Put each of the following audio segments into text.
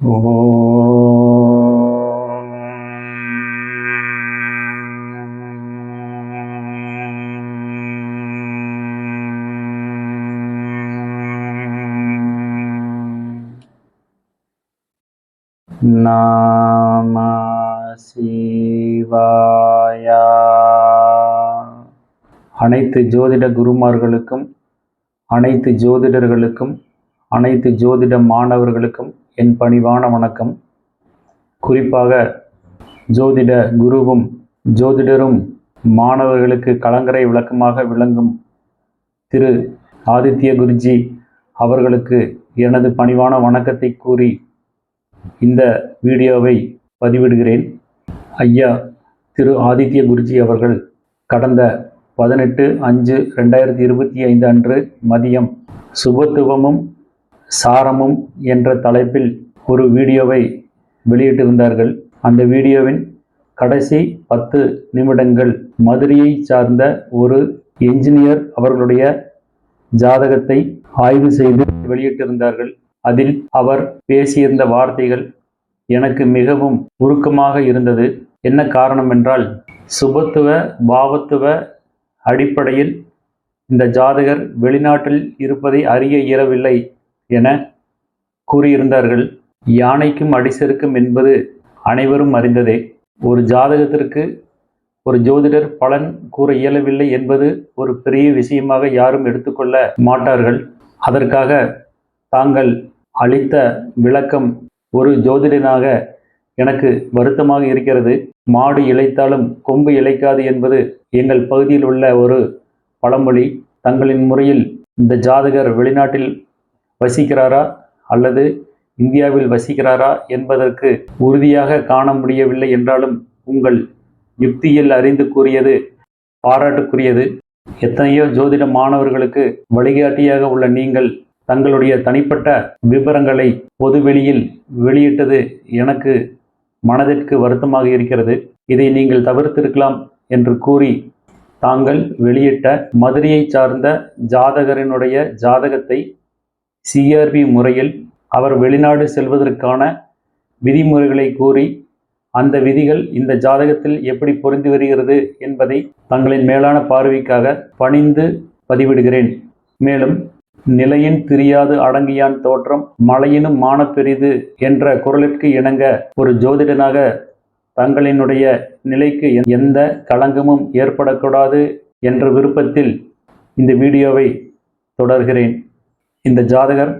நம சிவாயா அனைத்து ஜோதிட குருமார்களுக்கும் அனைத்து ஜோதிடர்களுக்கும் அனைத்து ஜோதிட மாணவர்களுக்கும் என் பணிவான வணக்கம். குறிப்பாக ஜோதிட குருவும் ஜோதிடரும் மாணவர்களுக்கு கலங்கரை விளக்கமாக விளங்கும் திரு ஆதித்ய குருஜி அவர்களுக்கு எனது பணிவான வணக்கத்தை கூறி இந்த வீடியோவை பதிவிடுகிறேன். ஐயா திரு ஆதித்ய குருஜி அவர்கள் கடந்த பதினெட்டு அஞ்சு ரெண்டாயிரத்தி இருபத்தி ஐந்து அன்று மதியம் சுபத்துவமும் சாரமும் என்ற தலைப்பில் ஒரு வீடியோவை வெளியிட்டிருந்தார்கள். அந்த வீடியோவின் கடைசி பத்து நிமிடங்கள் மதுரையை சார்ந்த ஒரு என்ஜினியர் அவர்களுடைய ஜாதகத்தை ஆய்வு செய்து வெளியிட்டிருந்தார்கள். அதில் அவர் பேசியிருந்த வார்த்தைகள் எனக்கு மிகவும் உருக்கமாக இருந்தது. என்ன காரணம் என்றால் சுபத்துவ பாவத்துவ அடிப்படையில் இந்த ஜாதகர் வெளிநாட்டில் இருப்பதை அறிய இயலவில்லை. என கூறியிருந்தார்கள். யானைக்கும் அடிசருக்கும் என்பது அனைவரும் அறிந்ததே. ஒரு ஜாதகத்திற்கு ஒரு ஜோதிடர் பலன் கூற இயலவில்லை என்பது ஒரு பெரிய விஷயமாக யாரும் எடுத்துக்கொள்ள மாட்டார்கள். அதற்காக தாங்கள் அளித்த விளக்கம் ஒரு ஜோதிடனாக எனக்கு வருத்தமாக இருக்கிறது. மாடு இழைத்தாலும் கொம்பு இழைக்காது என்பது எங்கள் பகுதியில் உள்ள ஒரு பழமொழி. தங்களின் முறையில் இந்த ஜாதகர் வெளிநாட்டில் வசிக்கிறாரா? அல்லது இந்தியாவில் வசிக்கிறாரா என்பதற்கு உறுதியாக காண முடியவில்லை என்றாலும் உங்கள் யுக்தியில் அறிந்து கூறியது பாராட்டுக்குரியது. எத்தனையோ ஜோதிட மாணவர்களுக்கு வழிகாட்டியாக உள்ள நீங்கள் தங்களுடைய தனிப்பட்ட விவரங்களை பொதுவெளியில் வெளியிட்டது எனக்கு மனதிற்கு வருத்தமாக இருக்கிறது. இதை நீங்கள் தவிர்த்திருக்கலாம் என்று கூறி தாங்கள் வெளியிட்ட மதுரையை சார்ந்த ஜாதகரினுடைய ஜாதகத்தை சிஆர்பி முறையில் அவர் வெளிநாடு செல்வதற்கான விதிமுறைகளை கூறி அந்த விதிகள் இந்த ஜாதகத்தில் எப்படி பொருந்தி வருகிறது என்பதை தங்களின் மேலான பார்வைக்காக பணிந்து பதிவிடுகிறேன். மேலும் நிலையின் திரியாது அடங்கியான் தோற்றம் மலையினும் மான பெரிது என்ற குரலிற்கு இணங்க ஒரு ஜோதிடனாக தங்களினுடைய நிலைக்கு எந்த களங்கமும் ஏற்படக்கூடாது என்ற விருப்பத்தில் இந்த வீடியோவை தொடர்கிறேன். இந்த ஜாதகர்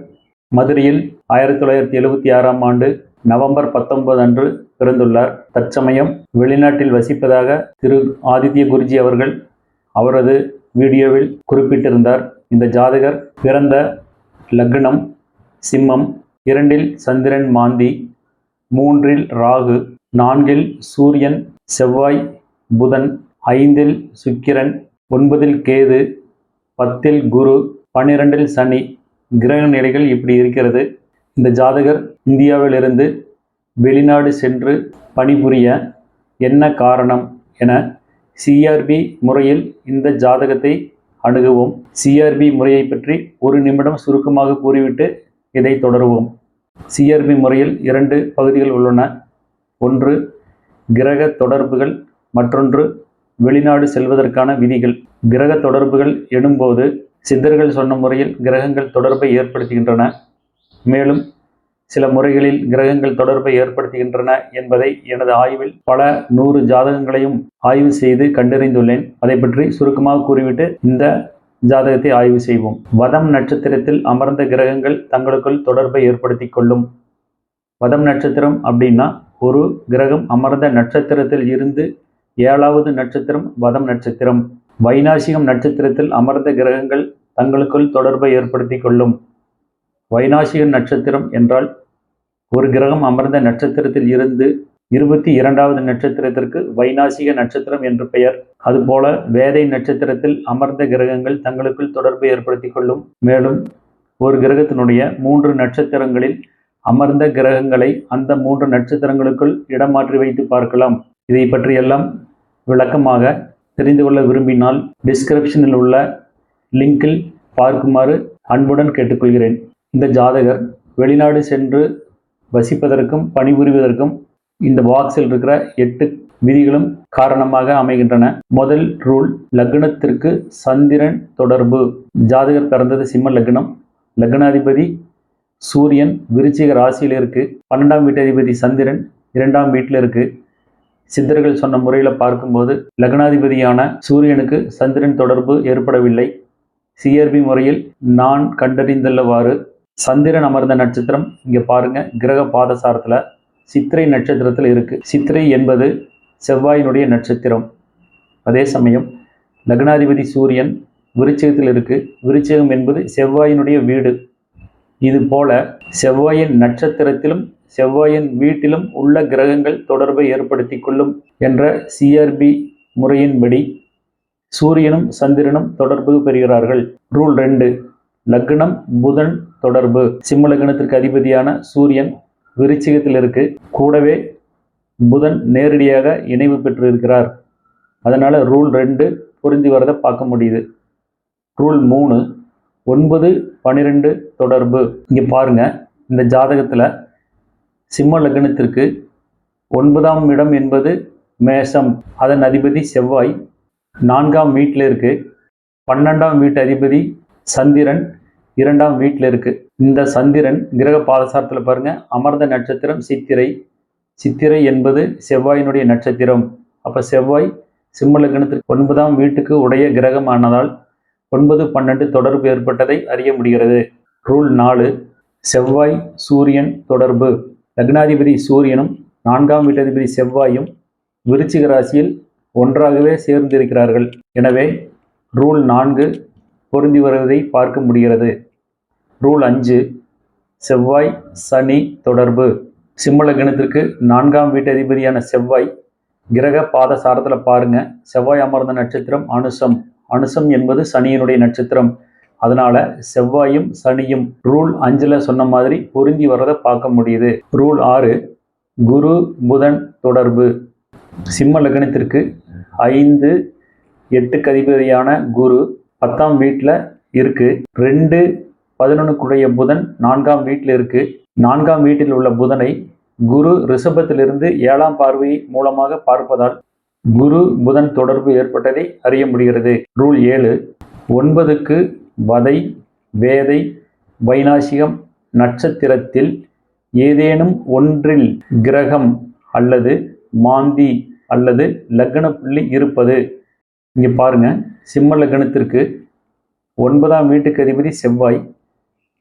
மதுரையில் ஆயிரத்தி தொள்ளாயிரத்தி எழுபத்தி ஆறாம் ஆண்டு நவம்பர் பத்தொன்பது அன்று பிறந்துள்ளார். தற்சமயம் வெளிநாட்டில் வசிப்பதாக திரு ஆதித்ய குருஜி அவர்கள் அவரது வீடியோவில் குறிப்பிட்டிருந்தார். இந்த ஜாதகர் பிறந்த லக்னம் சிம்மம் இரண்டில் சந்திரன் மாந்தி மூன்றில் ராகு நான்கில் சூரியன் செவ்வாய் புதன் ஐந்தில் சுக்கிரன் ஒன்பதில் கேது பத்தில் குரு பன்னிரெண்டில் சனி கிரக நிலைகள் இப்படி இருக்கிறது. இந்த ஜாதகர் இந்தியாவிலிருந்து வெளிநாடு சென்று பணிபுரிய என்ன காரணம் என சிஆர்பி முறையில் இந்த ஜாதகத்தை அணுகுவோம். சிஆர்பி முறையை பற்றி ஒரு நிமிடம் சுருக்கமாக கூறிவிட்டு இதை தொடருவோம். சிஆர்பி முறையில் இரண்டு பகுதிகள் உள்ளன. ஒன்று கிரக தொடர்புகள் மற்றொன்று வெளிநாடு செல்வதற்கான விதிகள். கிரக தொடர்புகள் எனும்போது சித்தர்கள் சொன்ன முறையில் கிரகங்கள் தொடர்பை ஏற்படுத்துகின்றன. மேலும் சில முறைகளில் கிரகங்கள் தொடர்பை ஏற்படுத்துகின்றன என்பதை எனது ஆய்வில் பல நூறு ஜாதகங்களையும் ஆய்வு செய்து கண்டறிந்துள்ளேன். அதை பற்றி சுருக்கமாக கூறிவிட்டு இந்த ஜாதகத்தை ஆய்வு செய்வோம். வதம் நட்சத்திரத்தில் அமர்ந்த கிரகங்கள் தங்களுக்குள் தொடர்பை ஏற்படுத்தி கொள்ளும். வதம் நட்சத்திரம் அப்படின்னா ஒரு கிரகம் அமர்ந்த நட்சத்திரத்தில் இருந்து ஏழாவது நட்சத்திரம் வதம் நட்சத்திரம். வைநாசிகம் நட்சத்திரத்தில் அமர்ந்த கிரகங்கள் தங்களுக்குள் தொடர்பை ஏற்படுத்தி கொள்ளும். வைநாசிக நட்சத்திரம் என்றால் ஒரு கிரகம் அமர்ந்த நட்சத்திரத்தில் இருந்து இருபத்தி இரண்டாவது நட்சத்திரத்திற்கு வைநாசிக நட்சத்திரம் என்று பெயர். அதுபோல வேதை நட்சத்திரத்தில் அமர்ந்த கிரகங்கள் தங்களுக்குள் தொடர்பை ஏற்படுத்தி கொள்ளும். மேலும் ஒரு கிரகத்தினுடைய மூன்று நட்சத்திரங்களில் அமர்ந்த கிரகங்களை அந்த மூன்று நட்சத்திரங்களுக்குள் இடமாற்றி வைத்து பார்க்கலாம். இதை பற்றியெல்லாம் விளக்கமாக தெரிந்து கொள்ள விரும்பினால் டிஸ்கிரிப்ஷனில் உள்ள லிங்கில் பார்க்குமாறு அன்புடன் கேட்டுக்கொள்கிறேன். இந்த ஜாதகர் வெளிநாடு சென்று வசிப்பதற்கும் பணிபுரிவதற்கும் இந்த பாக்ஸில் இருக்கிற எட்டு விதிகளும் காரணமாக அமைகின்றன. முதல் ரூல் லக்னத்திற்கு சந்திரன் தொடர்பு. ஜாதகர் பிறந்தது சிம்ம லக்னம். லக்னாதிபதி சூரியன் விருச்சிக ராசியில் இருக்கு. பன்னெண்டாம் வீட்டதிபதி சந்திரன் இரண்டாம் வீட்டில் இருக்கு. சித்தர்கள் சொன்ன முறையில் பார்க்கும்போது லக்னாதிபதியான சூரியனுக்கு சந்திரன் தொடர்பு ஏற்படவில்லை. சிஆர்பி முறையில் நான் கண்டறிந்துள்ளவாறு சந்திரன் அமர்ந்த நட்சத்திரம் இங்கே பாருங்க கிரக பாதசாரத்தில் சித்திரை நட்சத்திரத்தில் இருக்கு. சித்திரை என்பது செவ்வாயினுடைய நட்சத்திரம். அதே சமயம் லக்னாதிபதி சூரியன் விருச்சகத்தில் இருக்கு. விருச்சகம் என்பது செவ்வாயினுடைய வீடு. இது போல செவ்வாயின் நட்சத்திரத்திலும் செவ்வாயின் வீட்டிலும் உள்ள கிரகங்கள் தொடர்பை ஏற்படுத்தி கொள்ளும் என்ற சிஆர்பி முறையின்படி சூரியனும் சந்திரனும் தொடர்பு பெறுகிறார்கள். ரூல் ரெண்டு லக்னம் புதன் தொடர்பு. சிம்ம லக்னத்திற்கு அதிபதியான சூரியன் விருச்சிகத்தில் இருக்கு. கூடவே புதன் நேரடியாக இணைவு பெற்றிருக்கிறார். அதனால் ரூல் ரெண்டு புரிந்து வரதை பார்க்க முடியுது. ரூல் மூணு ஒன்பது பன்னிரெண்டு தொடர்பு. இங்கே பாருங்கள் இந்த ஜாதகத்தில் சிம்ம லக்னத்திற்கு ஒன்பதாம் இடம் என்பது மேஷம். அதன் அதிபதி செவ்வாய். நான்காம் வீட்டில் இருக்கு. பன்னெண்டாம் வீட்டு அதிபதி சந்திரன் இரண்டாம் வீட்டில் இருக்கு. இந்த சந்திரன் கிரக பாதசாரத்தில் பாருங்க அமர்ந்த நட்சத்திரம் சித்திரை. சித்திரை என்பது செவ்வாயினுடைய நட்சத்திரம். அப்போ செவ்வாய் சிம்ம லக்னத்திற்கு ஒன்பதாம் வீட்டுக்கு உடைய கிரகமானதால் ஒன்பது பன்னெண்டு தொடர்பு ஏற்பட்டதை அறிய முடிகிறது. ரூல் நாலு செவ்வாய் சூரியன் தொடர்பு. லக்னாதிபதி சூரியனும் நான்காம் வீட்டதிபதி செவ்வாயும் விருச்சிக ராசியில் ஒன்றாகவே சேர்ந்திருக்கிறார்கள். எனவே ரூல் நான்கு பொருந்தி வருவதை பார்க்க முடிகிறது. ரூல் அஞ்சு செவ்வாய் சனி தொடர்பு. சிம்மள கிணத்திற்கு நான்காம் வீட்டு அதிபதியான செவ்வாய் கிரக பாத சாரத்தில் பாருங்க. செவ்வாய் அமர்ந்த நட்சத்திரம் அனுசம். அனுசம் என்பது சனியினுடைய நட்சத்திரம். அதனால செவ்வாயும் சனியும் ரூல் அஞ்சில் சொன்ன மாதிரி பொருந்தி வர்றதை பார்க்க முடியுது. ரூல் ஆறு குரு புதன் தொடர்பு. சிம்ம லக்னத்திற்கு ஐந்து எட்டுக்கு அதிபதியான குரு பத்தாம் வீட்டில் இருக்கு. ரெண்டு பதினொன்றுக்குடைய புதன் நான்காம் வீட்டில் இருக்கு. நான்காம் வீட்டில் உள்ள புதனை குரு ரிஷபத்திலிருந்து ஏழாம் பார்வை மூலமாக பார்ப்பதால் குரு புதன் தொடர்பு ஏற்பட்டதை அறிய முடிகிறது. ரூல் ஏழு. ஒன்பதுக்கு வதை வேதை வைநாசிகம் நட்சத்திரத்தில் ஏதேனும் ஒன்றில் கிரகம் அல்லது மாந்தி அல்லது லக்ன புள்ளி இருப்பது. இங்கே பாருங்க. சிம்ம லக்னத்திற்கு ஒன்பதாம் வீட்டுக்கு அதிபதி செவ்வாய்.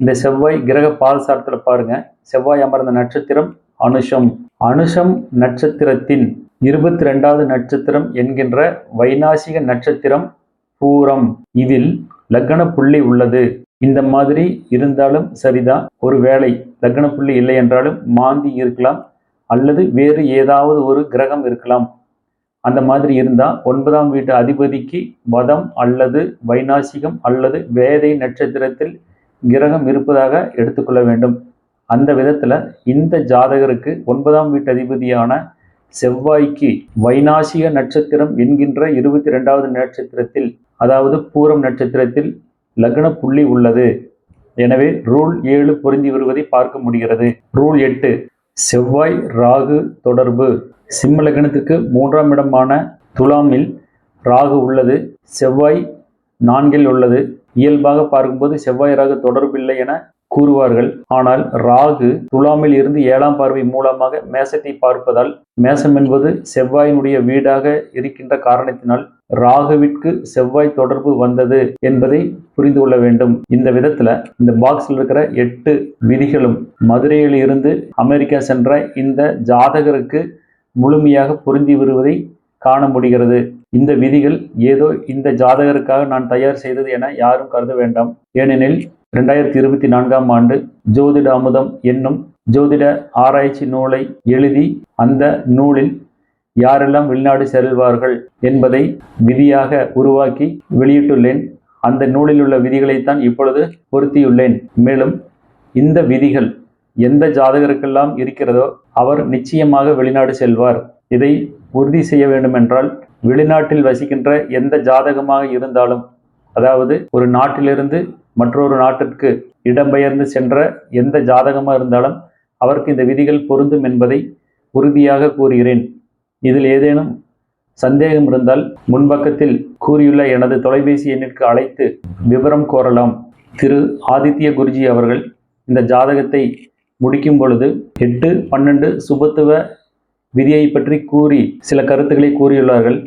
இந்த செவ்வாய் கிரக பால்சாரத்தில் பாருங்க. செவ்வாய் அமர்ந்த நட்சத்திரம் அனுஷம். அனுஷம் நட்சத்திரத்தின் இருபத்தி ரெண்டாவது நட்சத்திரம் என்கின்ற வைநாசிக நட்சத்திரம் பூரம். இதில் லக்ன புள்ளி உள்ளது. இந்த மாதிரி இருந்தாலும் சரிதான். ஒரு வேளை லக்ன புள்ளி இல்லை என்றாலும் மாந்தி இருக்கலாம். அல்லது வேறு ஏதாவது ஒரு கிரகம் இருக்கலாம். அந்த மாதிரி இருந்தால் ஒன்பதாம் வீட்டு அதிபதிக்கு வதம் அல்லது வைநாசிகம் அல்லது வேதை நட்சத்திரத்தில் கிரகம் இருப்பதாக எடுத்துக்கொள்ள வேண்டும். அந்த விதத்தில் இந்த ஜாதகருக்கு ஒன்பதாம் வீட்டு அதிபதியான செவ்வாய்க்கு வைநாசிக நட்சத்திரம் என்கின்ற இருபத்தி ரெண்டாவது நட்சத்திரத்தில் அதாவது பூரம் நட்சத்திரத்தில் லக்ன புள்ளி உள்ளது. எனவே ரூல் ஏழு பொருந்தி வருவதை பார்க்க முடிகிறது. ரூல் எட்டு செவ்வாய் ராகு தொடர்பு. சிம்மலகனத்துக்கு மூன்றாம் இடமான துலாமில் ராகு உள்ளது. செவ்வாய் நான்கில் உள்ளது. இயல்பாக பார்க்கும்போது செவ்வாய் ராகு தொடர்பில்லை என கூறுவார்கள். ஆனால் ராகு துலாமில் இருந்து ஏழாம் பார்வை மூலமாக மேசத்தை பார்ப்பதால் மேசம் என்பது செவ்வாயினுடைய வீடாக இருக்கின்ற காரணத்தினால் ராகுவிற்கு செவ்வாய் தொடர்பு வந்தது என்பதை புரிந்து கொள்ள வேண்டும். இந்த விதத்துல இந்த பாக்ஸில் இருக்கிற எட்டு விதிகளும் மதுரையில் இருந்து அமெரிக்கா சென்ற இந்த ஜாதகருக்கு முழுமையாக பொருந்தி வருவதை காண முடிகிறது. இந்த விதிகள் ஏதோ இந்த ஜாதகருக்காக நான் தயார் செய்தது என யாரும் கருத வேண்டாம். ஏனெனில் ரெண்டாயிரத்தி இருபத்தி நான்காம் ஆண்டு ஜோதிட அமுதம் என்னும் ஜோதிட ஆராய்ச்சி நூலை எழுதி அந்த நூலில் யாரெல்லாம் வெளிநாடு செல்வார்கள் என்பதை விதியாக உருவாக்கி வெளியிட்டுள்ளேன். அந்த நூலில் உள்ள விதிகளைத்தான் இப்பொழுது பொருத்தியுள்ளேன். மேலும் இந்த விதிகள் எந்த ஜாதகருக்கெல்லாம் இருக்கிறதோ அவர் நிச்சயமாக வெளிநாடு செல்வார். இதை உறுதி செய்ய வேண்டுமென்றால் வெளிநாட்டில் வசிக்கின்ற எந்த ஜாதகமாக இருந்தாலும் அதாவது ஒரு நாட்டிலிருந்து மற்றொரு நாட்டிற்கு இடம்பெயர்ந்து சென்ற எந்த ஜாதகமாக இருந்தாலும் அவருக்கு இந்த விதிகள் பொருந்தும் என்பதை உறுதியாக கூறுகிறேன். இதில் ஏதேனும் சந்தேகம் இருந்தால் முன்பக்கத்தில் கூறியுள்ள எனது தொலைபேசி எண்ணிற்கு அழைத்து விவரம் கோரலாம். திரு. ஆதித்ய குருஜி அவர்கள் இந்த ஜாதகத்தை முடிக்கும் பொழுது எட்டு பன்னெண்டு சுபத்துவ விதியை பற்றி கூறி சில கருத்துக்களை கூறியுள்ளார்கள்.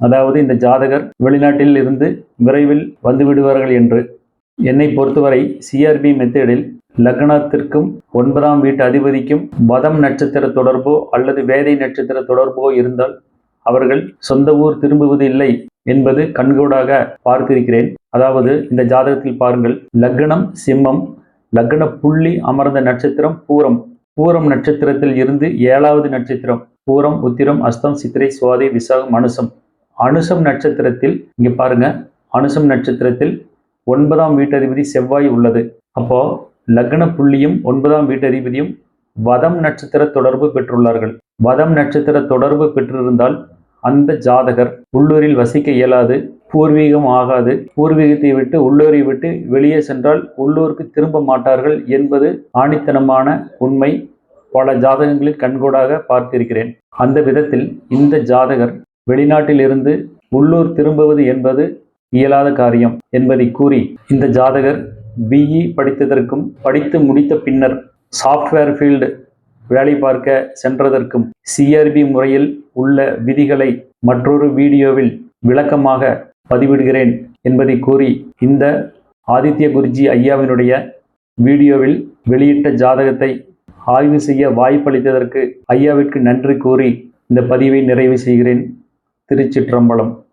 அதாவது இந்த ஜாதகர் வெளிநாட்டில் இருந்து விரைவில் வந்து விடுவார்கள் என்று என்னை பொறுத்தவரை சிஆர்பி மெத்தேடில் லக்னத்திற்கும் ஒன்பதாம் வீட்டு அதிபதிக்கும் வதம் நட்சத்திர தொடர்போ அல்லது வேதை நட்சத்திர தொடர்போ இருந்தால் அவர்கள் சொந்த ஊர் திரும்புவது இல்லை என்பது கண்கூடாக பார்த்திருக்கிறேன். அதாவது இந்த ஜாதகத்தில் பாருங்கள் லக்னம் சிம்மம் லக்ன புள்ளி அமர்ந்த நட்சத்திரம் பூரம். பூரம் நட்சத்திரத்தில் இருந்து ஏழாவது நட்சத்திரம் பூரம் உத்திரம் அஸ்தம் சித்திரை சுவாதி விசாகம் அனுசம். அனுசம் நட்சத்திரத்தில் இங்கே பாருங்க அனுசம் நட்சத்திரத்தில் ஒன்பதாம் வீட்டதிபதி செவ்வாய் உள்ளது. அப்போ லக்ன புள்ளியும் ஒன்பதாம் வீட்டதிபதியும் வதம் நட்சத்திர தொடர்பு பெற்றுள்ளார்கள். வதம் நட்சத்திர தொடர்பு பெற்றிருந்தால் அந்த ஜாதகர் உள்ளூரில் வசிக்க இயலாது பூர்வீகம் ஆகாது. பூர்வீகத்தை விட்டு உள்ளூரை விட்டு வெளியே சென்றால் உள்ளூருக்கு திரும்ப மாட்டார்கள் என்பது ஆணித்தனமான உண்மை. பல ஜாதகங்களில் கண்கூடாக பார்த்திருக்கிறேன். அந்த விதத்தில் இந்த ஜாதகர் வெளிநாட்டிலிருந்து உள்ளூர் திரும்புவது என்பது இயலாத காரியம் என்பதை கூறி இந்த ஜாதகர் பிஇ படித்ததற்கும் படித்து முடித்த பின்னர் சாஃப்ட்வேர் ஃபீல்டு வேலை பார்க்க சென்றதற்கும் சிஆர்பி முறையில் உள்ள விதிகளை மற்றொரு வீடியோவில் விளக்கமாக பதிவிடுகிறேன் என்பதை கூறி இந்த ஆதித்ய குருஜி ஐயாவினுடைய வீடியோவில் வெளியிட்ட ஜாதகத்தை ஆய்வு செய்ய வாய்ப்பளித்ததற்கு ஐயாவிற்கு நன்றி கூறி இந்த பதிவை நிறைவு செய்கிறேன். திருச்சிற்றம்பலம்.